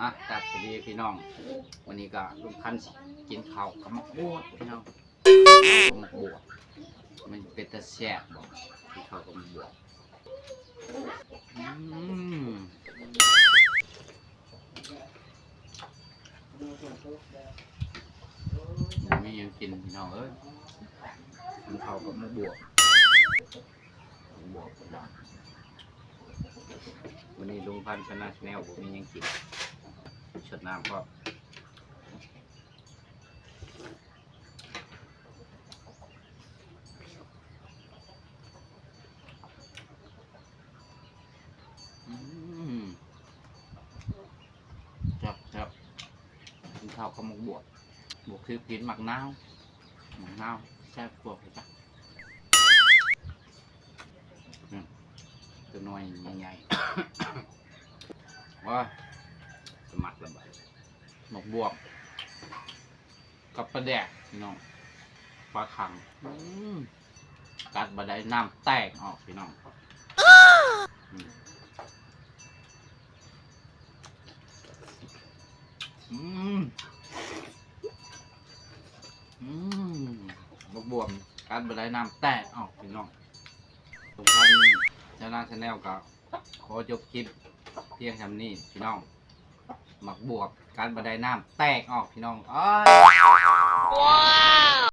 อะตัดสวัสดีพี่น้อง วันนี้ก็ลุงพันธ์กินข้าวกับมะบวบพี่น้องมะบวบมันเป็นตะแซ่บบอกกินข้าวกับมะบวบอืมมียังกินพี่น้องเอ้ยกินข้าวกับมะบวบมะบวบพี่น้องวันนี้ลุงพันธ์ชนะแนลผมมียังกิน ชดน้ำก็อืมจับจับกินข้าวข้าวหมกบวกบวกคือกินหมักนาวหมักนาวแซ่บกว่าไปจ้ะอืมตัวน้อยใหญ่ๆว้า มัครระบายหมกบวกกับปลาแดกพี่น้องปลาขังกัดบาได้น้ำแตกออกพี่น้องอืมอืมอืมหมกบวกกัดบาได้น้ำแตกออกพี่น้องทุกท่านชนะชาแนลก็ขอจบคลิปเพียงทำนี้พี่น้อง หมักบวบการบันไดน้ำแตกออกพี่น้องอ้ายว้าว